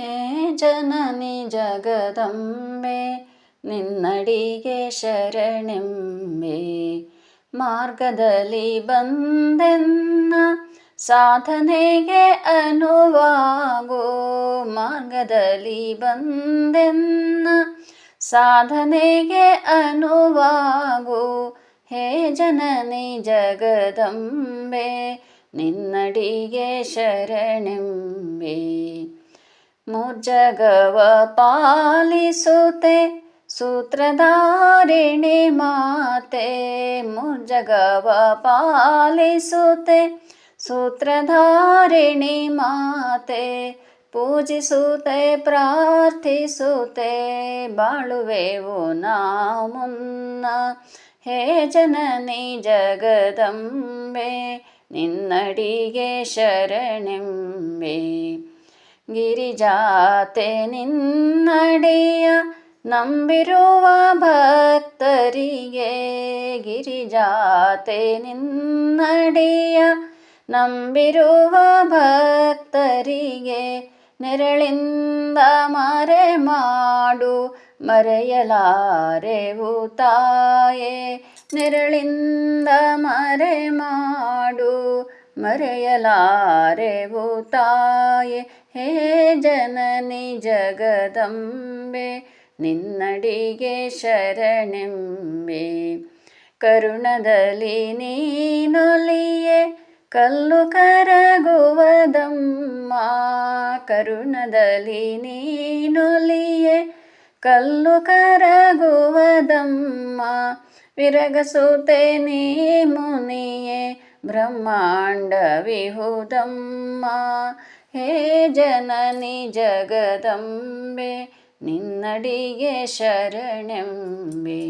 ಹೇ ಜನನಿ ಜಗದಂಬೆ, ನಿನ್ನಡಿಗೆ ಶರಣೆಂಬೆ. ಮಾರ್ಗದಲ್ಲಿ ಬಂದೆನ್ನ ಸಾಧನೆಗೆ ಅನುವಾಗೋ. ಮಾರ್ಗದಲ್ಲಿ ಬಂದೆನ್ನ ಸಾಧನೆಗೆ ಅನುವಾಗೋ. ಹೇ ಜನನಿ ಜಗದಂಬೆ, ನಿನ್ನಡಿಗೆ ಶರಣೆಂಬೆ. ಮುಜಗವ ಪಾಲಿಸುತ್ತೆ ಸೂತ್ರಧಾರಿಣಿ ಮಾತೆ ಮುಜಗವ ಪಾಲಿಸುತ್ತೆ ಸೂತ್ರಧಾರಿಣಿ ಮಾತೆ ಪೂಜಿಸುತ್ತೆ ಪ್ರಾರ್ಥಿಸುತ್ತೆ ಬಾಳುವೆವು ನಾವು ಮುನ್ನ ಹೇ ಜನನಿ ಜಗದಂಬೆ ನಿನ್ನಡಿಗೆ ಶರಣೆಂಬೆ ಗಿರಿಜಾತೆ ನಿನ್ನಡೆಯ ನಂಬಿರುವ ಭಕ್ತರಿಗೆ ಗಿರಿಜಾತೆ ನಿನ್ನಡೆಯ ನಂಬಿರುವ ಭಕ್ತರಿಗೆ ನೆರಳಿಂದ ಮರೆ ಮಾಡು ಮರೆಯಲಾರೆವು ತಾಯೇ, ನೆರಳಿಂದ ಮರೆ ಮಾಡು ಮರೆಯಲಾರೆವು ತಾಯೆ, ಹೇ ಜನನಿ ಜಗದಂಬೆ, ನಿನ್ನಡಿಗೆ ಶರಣೆಂಬೆ. ಕರುಣದಲ್ಲಿ ನೀನೊಲಿಯೆ, ಕಲ್ಲು ಕರಗುವದಮ್ಮ. ಕರುಣದಲ್ಲಿ ನೀನೊಲಿಯೆ, ಕಲ್ಲು ಕರಗುವದಮ್ಮ. ವಿರಗಸುತ್ತೆ ನೀ ಮುನಿಯೇ ಬ್ರಹ್ಮಾಂಡ ವಿಹುದಮ್ಮ ಹೇ ಜನನಿ ಜಗದಂಬೆ ನಿನ್ನಡಿಗೆ ಶರಣೆಂಬೆ